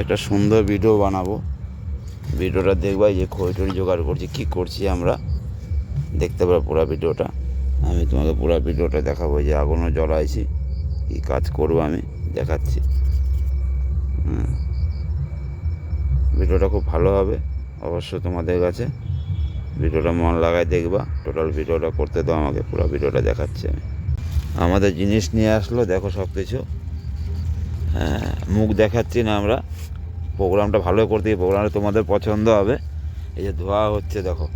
একটা সুন্দর ভিডিও বানাবো। ভিডিওটা দেখবা এই যে খড়ি জোগাড় করছি, কী করছি আমরা? দেখতে পারো পুরো ভিডিওটা আমি তোমাকে পুরো ভিডিওটা দেখাবো যে আগুনও জ্বলাইছি। কী কাজ করব আমি? দেখাচ্ছি। ভিডিওটা খুব ভালো হবে অবশ্য তোমাদের কাছে। ভিডিওটা মন লাগায় দেখবা টোটাল ভিডিওটা করতে দাও আমাকে, পুরো ভিডিওটা দেখাচ্ছি আমি। আমাদের জিনিস নিয়ে আসলো, দেখো সব কিছু মুখ দেখাচ্ছি না আমরা। প্রোগ্রামটা ভালো করতে প্রোগ্রামটা তোমাদের পছন্দ হবে। এই যে ধোয়া হচ্ছে দেখো।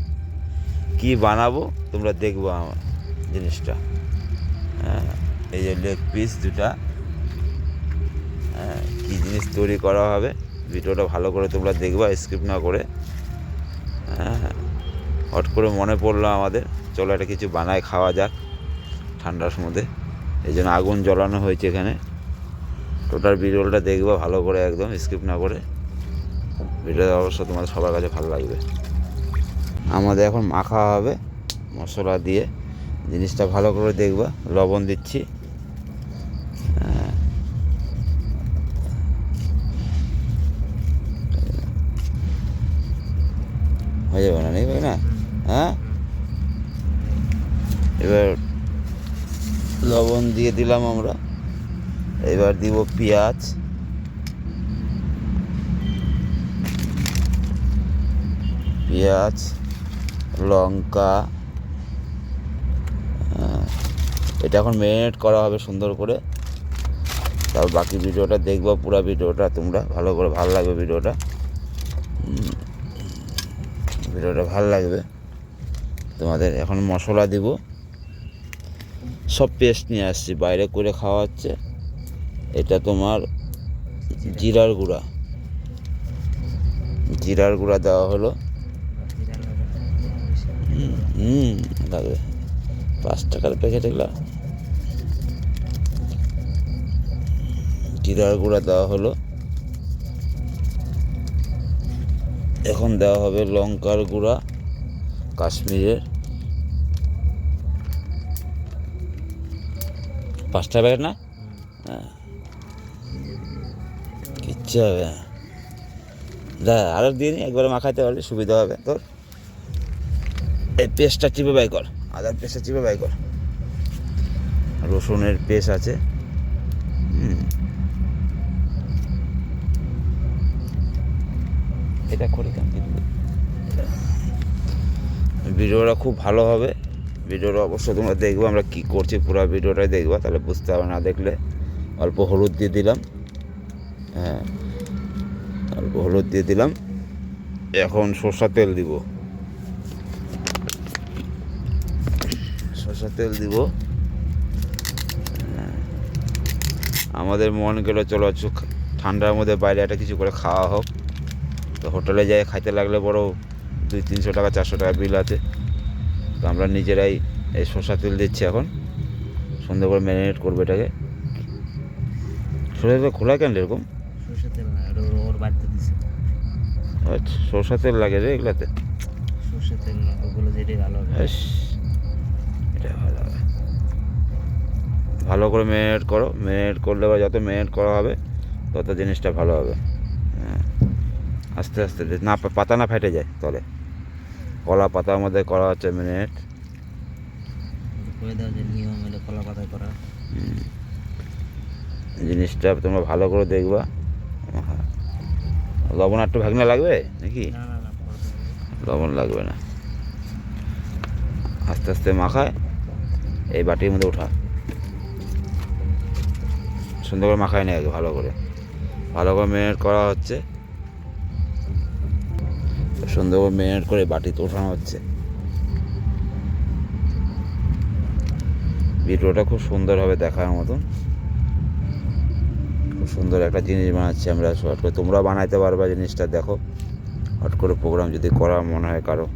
কি বানাবো তোমরা দেখব আমার জিনিসটা। হ্যাঁ, এই যে লেগ পিস দুটা। হ্যাঁ, কী জিনিস তৈরি করা হবে ভিডিওটা ভালো করে তোমরা দেখবা স্কিপ না করে। হ্যাঁ হট করে মনে পড়ল আমাদের। চলো একটা কিছু বানায় খাওয়া যাক ঠান্ডার মধ্যে। এই জন্য আগুন জ্বলানো হয়েছে এখানে। টোটাল ভিডিওটা দেখবা ভালো করে একদম স্কিপ না করে। ভিডিওটা অবশ্য তোমাদের সবার কাছে ভালো লাগবে। আমাদের এখন মাখা হবে, মশলা দিয়ে। জিনিসটা ভালো করে দেখবা, লবণ দিচ্ছি। হ্যাঁ। হয়ে যাবে না, নেই না? হ্যাঁ? এবার লবণ দিয়ে দিলাম আমরা। এবার দিব পেঁয়াজ। পেঁয়াজ লঙ্কা হ্যাঁ, এটা এখন ম্যারিনেট করা হবে সুন্দর করে। তারপর বাকি ভিডিওটা দেখব পুরো ভিডিওটা তোমরা ভালো করে ভালো লাগবে ভিডিওটা। ভিডিওটা ভালো লাগবে। তোমাদের এখন মশলা দিব। সব পেস্ট নিয়ে আসছি বাইরে করে খাওয়া হচ্ছে। এটা তোমার জিরার গুঁড়া। জিরার গুঁড়া দেওয়া হলো। হুম, লাগবে পাঁচ টাকার প্যাকেট এগুলো। জিরার গুঁড়া দেওয়া হলো। এখন দেওয়া হবে লঙ্কার গুঁড়া কাশ্মীরের। পাঁচটা প্যাকেট না? হ্যাঁ। কিচ্ছু হবে যা আরও দিয়ে নি, একবারে মাখাইতে পারলে, সুবিধা হবে তোর। এই পেস্টটা চিপে বাই কর? আদার পেস্টটা চিপে বাই কর? রসুনের পেস্ট আছে। এটা করে কেন ভিডিওটা খুব ভালো হবে। ভিডিওটা অবশ্যই তোমরা দেখবে, আমরা কী করছি, পুরো ভিডিওটাই দেখবা, তাহলে বুঝতে হবে না দেখলে। অল্প হলুদ দিয়ে দিলাম। হ্যাঁ। অল্প হলুদ দিয়ে দিলাম। এখন সর্ষা তেল দিব। সর্ষা তেল দিব। হ্যাঁ। আমাদের মন গেল, চলো ঠান্ডার মধ্যে বাইরে একটা কিছু করে খাওয়া হোক। তো হোটেলে যাই, খাইতে লাগলে বড় দুই তিনশো টাকা, চারশো টাকা বিল আছে। তো আমরা নিজেরাই এই সর্ষা তেল দিচ্ছি এখন। সুন্দর করে ম্যারিনেট করব এটাকে। সর্ষা খোলা কেন এরকম? সরষে তেল না ওর- ওর বাড়িতে দিছে। আচ্ছা সর্ষা তেল লাগে রে এগুলাতে? সরষে তেল না ওগুলো যেটাই ভালো হবে। এটা ভালো হবে। ভালো করে ম্যারিনেট করো ম্যারিনেট করলে বা যত ম্যারিনেট করা হবে তত জিনিসটা ভালো হবে। হ্যাঁ আস্তে আস্তে না পাতা না ফেটে যায় তলে। কলা পাতার মধ্যে করা হচ্ছে করা জিনিসটা তোমরা ভালো করে দেখবা। লবণ আর একটু ভাগনা লাগবে। নাকি। লবণ লাগবে না। আস্তে আস্তে মাখায় এই বাটির মধ্যে ওঠা। সুন্দর করে মাখায় নেই আগে ভালো করে। ভালো করে ম্যারিনেট করা হচ্ছে। সুন্দর করে ম্যারিনেট করে বাটিতে ওঠানো হচ্ছে। ভিডিওটা খুব সুন্দর হবে দেখার মতন। সুন্দর একটা জিনিস বানাচ্ছি আমরা হট করে। তোমরা বানাইতে পারবা জিনিসটা, দেখো। হট করে প্রোগ্রাম যদি করা মনে হয় কারও।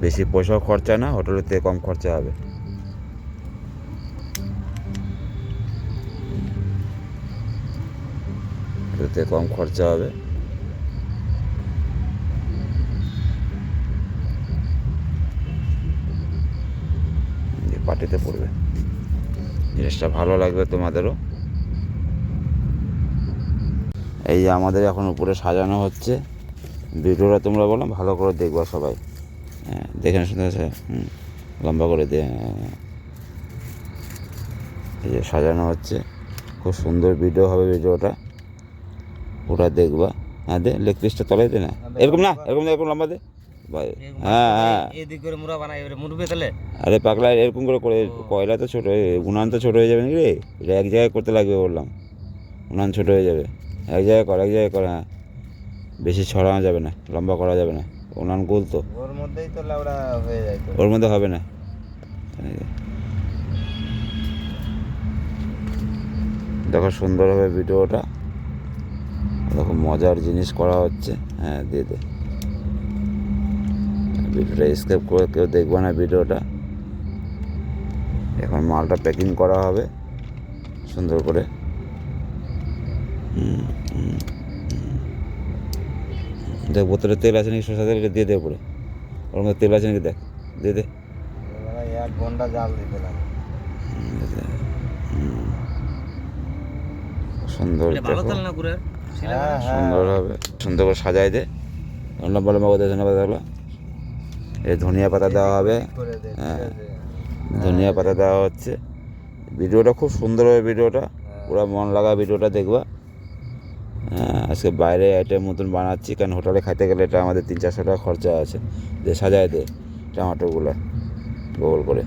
বেশি পয়সাও খরচা না হোটেলের থেকে কম খরচা হবে। হোটেলের থেকে কম খরচা হবে। পার্টিতে পড়বে। জিনিসটা ভালো লাগবে তোমাদেরও। এই যে আমাদের এখন উপরে সাজানো হচ্ছে। ভিডিওটা তোমরা বলো ভালো করে দেখবা সবাই। হ্যাঁ দেখে শুনতে আছে হুম লম্বা করে দে হ্যাঁ, হ্যাঁ। এই যে সাজানো হচ্ছে খুব সুন্দর ভিডিও হবে ভিডিওটা। ওটা দেখবা। হ্যাঁ দে লেগ পিসটা তলায় দে না। এরকম না এরকম না, এরকম লম্বা দে। হ্যাঁ হ্যাঁ। এদিক করে মুড়া বানাই মুড়বে তাহলে? আরে পাগলা এরকম করে করে কয়লা তো ছোটো হয়ে উনান তো ছোটো হয়ে যাবে নাকি রে এক জায়গায় করতে লাগবে বললাম। উনান ছোটো হয়ে যাবে। এক জায়গায় কর এক জায়গায় কর হ্যাঁ। বেশি ছড়ানো যাবে না লম্বা করা যাবে না। উনান গোল তো। ওর মধ্যেই তো লাউড়া হয়ে যায় ওর মধ্যে হবে না। দেখো সুন্দর হবে ভিডিওটা। দেখো মজার জিনিস করা হচ্ছে। হ্যাঁ দিয়ে দে। ভিডিওটা স্কেপ করে কেউ দেখবে না ভিডিওটা। এখন মালটা প্যাকিং করা হবে। সুন্দর করে। দেখ বোতলে তেল আছে নাকি? শসা তেল দিয়ে দে উপরে। ওর মধ্যে তেল আছে নাকি? দেখ দিয়ে দে। এক ঘণ্টা জাল দিতে লাগে। সুন্দর করে হ্যাঁ সুন্দর হবে। সুন্দর করে সাজাই দে। লম্বা লম্বা করে ধনিয়া পাতা দেওয়া এই ধনিয়া পাতা দেওয়া হবে। হ্যাঁ। ধনিয়া পাতা দেওয়া হচ্ছে। ভিডিওটা খুব সুন্দর হবে ভিডিওটা। পুরো মন লাগা ভিডিওটা দেখবা। হ্যাঁ, আজকে বাইরে আইটেম মতন বানাচ্ছি, কারণ হোটেলে খাইতে গেলে এটা আমাদের তিন চারশো টাকা খরচা আছে। যে সাজায় দে টমাটোগুলো, গোল করে।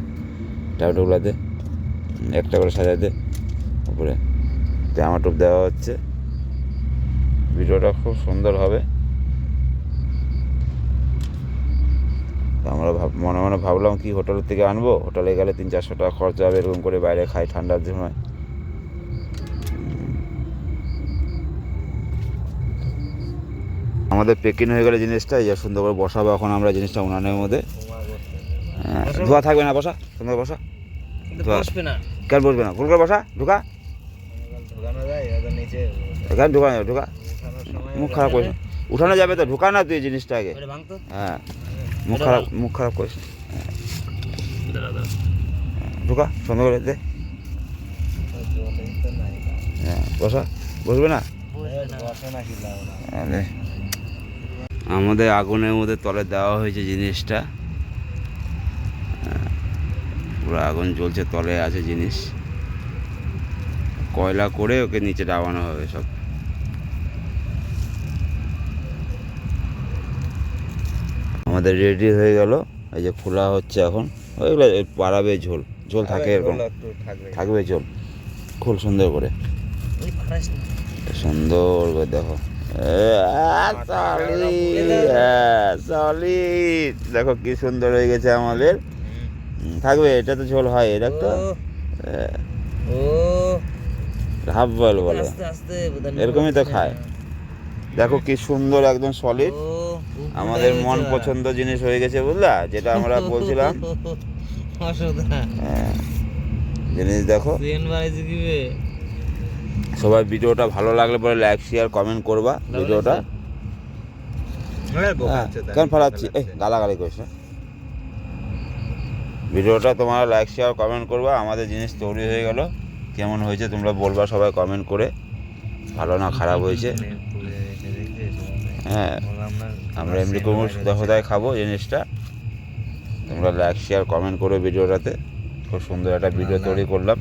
টমেটোগুলো দে, একটা করে সাজায় দে, উপরে। টমাটো দেওয়া হচ্ছে। ভিডিওটা খুব সুন্দর হবে। আমরা ভাব, মনে মনে ভাবলাম কি হোটেল থেকে আনব? হোটেলে গেলে তিন চারশো টাকা খরচা হবে, এরকম করে বাইরে খাই, ঠান্ডার সময়। আমাদের পেকিং হয়ে গেলে জিনিসটা এই যে সুন্দর করে বসাবো এখন আমরা জিনিসটা উনানের মধ্যে। হ্যাঁ, ধোয়া থাকবে না বসা? সুন্দর বসা? বসবে না। কেন বসবে না? ফুল করে বসা ঢুকা। এখানে ঢুকা ঢুকা। মুখ খারাপ করিস উঠানো যাবে তো ঢুকা না তুই জিনিসটা আগে। হ্যাঁ মুখ খারাপ মুখ খারাপ করিস না। ঢুকা সুন্দর করে দে। হ্যাঁ বসা। বসবে না? বসে না কি লাউড়া আরে আমাদের আগুনের মধ্যে তলে দেওয়া হয়েছে জিনিসটা। পুরো আগুন জ্বলছে তলে আছে জিনিস। কয়লা করে ওকে নিচে ডাবানো হবে সব। আমাদের রেডি হয়ে গেল। এই যে খোলা হচ্ছে এখন। ওইগুলো পাড়াবে ঝোল। ঝোল থাকে এরকম। থাকবে। থাকবে ঝোল। খুব সুন্দর করে। সুন্দর করে দেখো। সলিড দেখো কি সুন্দর হয়ে গেছে আমাদের। থাকবে এটা তো ঝোল হয় এটা তো। হাফ বয়েল বলে। বোধহয় এরকমই তো খায়। দেখো কি সুন্দর একদম সলিড আমাদের মন পছন্দ জিনিস হয়ে গেছে বুঝলা? যেটা আমরা বলছিলাম। হ্যাঁ, জিনিস দেখো। সবাই ভিডিওটা ভালো লাগলে পরে লাইক শেয়ার কমেন্ট করবা ভিডিওটা। হ্যাঁ, কেন ফেলাচ্ছি? এই গালাগালি করিস ভিডিওটা তোমরা লাইক শেয়ার কমেন্ট করবা আমাদের জিনিস তৈরি হয়ে গেল। কেমন হয়েছে তোমরা বলবা সবাই কমেন্ট করে। ভালো না খারাপ হয়েছে। হ্যাঁ আমরা এমনি কোনো সদায় খাব জিনিসটা। তোমরা লাইক শেয়ার কমেন্ট করো ভিডিওটাতে। খুব সুন্দর একটা ভিডিও তৈরি করলাম।